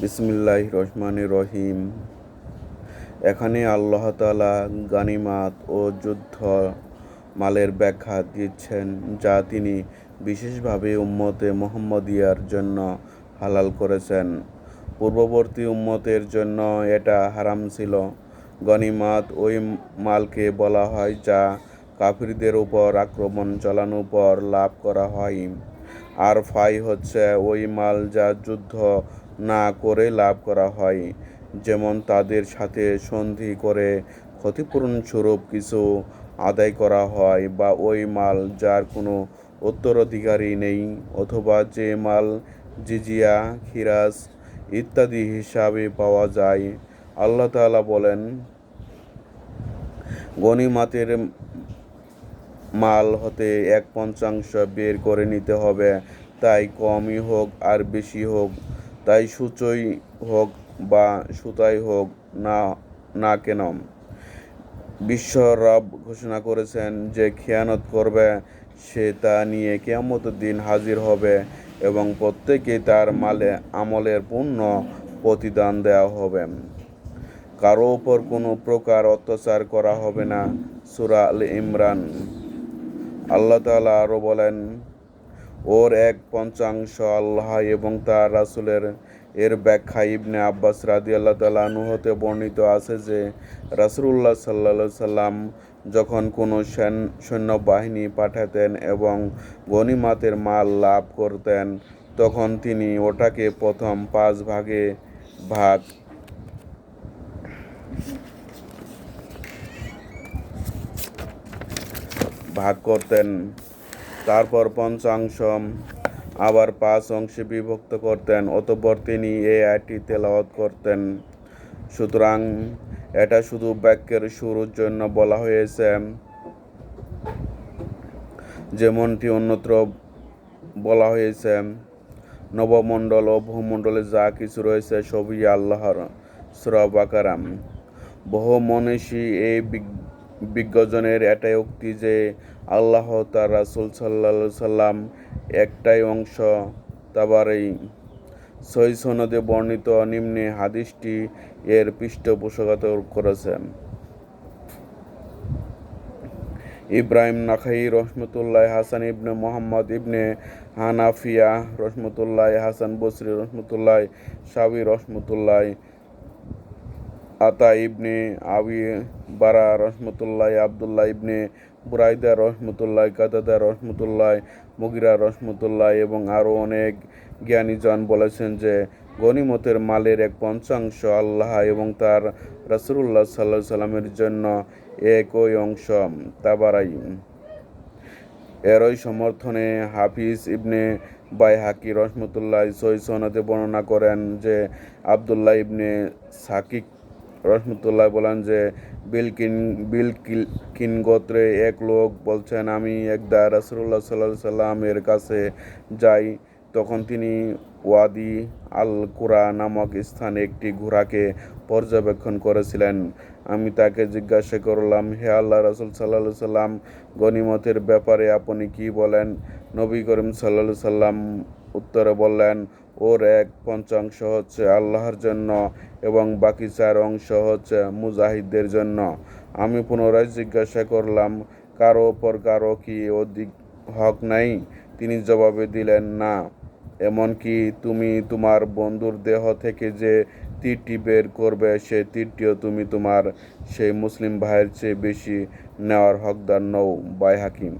বিসমিল্লাহ রহমান রহিম। এখানে আল্লাহ তালা গানিমাত ও যুদ্ধ মালের ব্যাখ্যা দিচ্ছেন, যা তিনি বিশেষভাবে উম্মতে মোহাম্মদিয়ার জন্য হালাল করেছেন। পূর্ববর্তী উম্মতের জন্য এটা হারাম ছিল। গনিমাত ওই মালকে বলা হয় যা কাফিরদের উপর আক্রমণ চালানোর পর লাভ করা হয়। আর ফাই হচ্ছে ওই মাল যা যুদ্ধ না করে লাভ করা হয়। যেমন তাদের সাথে সন্ধি করে ক্ষতিপূরণ স্বরূপ কিছু আদায় করা হয় বা ওই মাল যার কোনো উত্তরাধিকারী নেই অথবা যে মাল জিজিয়া, খিরাজ ইত্যাদি হিসাবে পাওয়া যায়। আল্লাহ তাআলা বলেন গনিমাতের মাল হতে এক পঞ্চাংশ বের করে নিতে হবে। তাই কমই হোক আর বেশি হোক। তাই সূচই হোক বা সুতাই হোক না না কেন বিশ্ব রব ঘোষণা করেছেন যে খেয়ানত করবে সে তা নিয়ে কেয়ামতের দিন হাজির হবে এবং প্রত্যেকে তার মালে আমলের পূর্ণ প্রতিদান দেওয়া হবে। কারও ওপর কোনো প্রকার অত্যাচার করা হবে না, সুরা আল ইমরান। আল্লাহ তাআলা আরও বলেন ওর এক পঞ্চাংশ আল্লাহ এবং তার রাসুলের। এর ব্যাখ্যা ইবনে আব্বাস রাদি আল্লাহ তালা হতে বর্ণিত আছে যে রাসুল্লাহ সাল্লা সাল্লাম যখন কোনো সৈন্যবাহিনী পাঠাতেন এবং গনিমাতের মাল লাভ করতেন, তখন তিনি ওটাকে প্রথম পাঁচ ভাগে ভাগ ভাগ করতেন। তারপর পঞ্চাংশ আবার পাঁচ অংশে বিভক্ত করতেন, অতঃপর তিনি এই আয়টি তেলাওয়াত করতেন। সুতরাং এটা শুধু বাক্যের শুরুর জন্য বলা হয়েছে। যেমনটি অন্যত্র বলা হয়েছে, নবমণ্ডল ও ভূমণ্ডলে যা কিছু রয়েছে সবই আল্লাহর শ্রবাকারাম বহু মনীষী এই বিজ্ঞজনের এটাই উক্তি যে আল্লাহ তার রাসুল সাল্লা সাল্লাম একটাই অংশ। তাবারেই সই সনদে বর্ণিত নিম্নে হাদিসটি এর পৃষ্ঠপোষকতা করেছেন। ইব্রাহিম নাখাই রহমতুল্লাহ হাসান ইবনে মোহাম্মদ ইবনে হানাফিয়া রহমতুল্লাহ, হাসান বসরি রহমতুল্লাহ সাবি রহমতুল্লাহ আতা ইবনে আবি বারা রহমতুল্লাহ, আবদুল্লাহ ইবনে বুরাইদা রহমতুল্লাহ, কাদাদা রহমতুল্লাহ, মুগিরা রহমতুল্লাহ এবং আরও অনেক জ্ঞানীজন বলেছেন যে গনিমতের মালের এক পঞ্চাংশ আল্লাহ এবং তার রাসুল্লাহ সাল্লাহ সাল্লামের জন্য একই অংশ। তাবারাই। এরই সমর্থনে হাফিজ ইবনে বাই হাকি রহমতুল্লাহ সই সনদে বর্ণনা করেন যে আবদুল্লাহ ইবনে সাকিক রহমতুল্লাহ বলেন যে বিলকিন বিলকিন গোত্রে এক লোক বলছেন, আমি একদা রাসুল্লাহ সাল্লাহ সাল্লামের কাছে যাই। তখন তিনি ওয়াদি আল কুরা নামক স্থানে একটি ঘোড়াকে পর্যবেক্ষণ করেছিলেন। আমি তাকে জিজ্ঞাসা করলাম, হে আল্লাহ রসুল সাল্লা সাল্লাম, গনিমতের ব্যাপারে আপনি কি বলেন? নবী করিম সাল্লা সাল্লাম উত্তরে বললেন ওর এক পঞ্চাংশ হচ্ছে আল্লাহর জন্য এবং বাকি চার অংশ হচ্ছে মুজাহিদদের জন্য। আমি পুনরায় জিজ্ঞাসা করলাম, কারও ওপর কারও কি অধিক হক নাই? তিনি জবাবে দিলেন, না। এমনকি তুমি তোমার বন্ধুর দেহ থেকে যে তীরটি বের করবে, সে তীরটিও তুমি তোমার সেই মুসলিম ভাইয়ের চেয়ে বেশি নেওয়ার হকদার নও বাই হাকিম।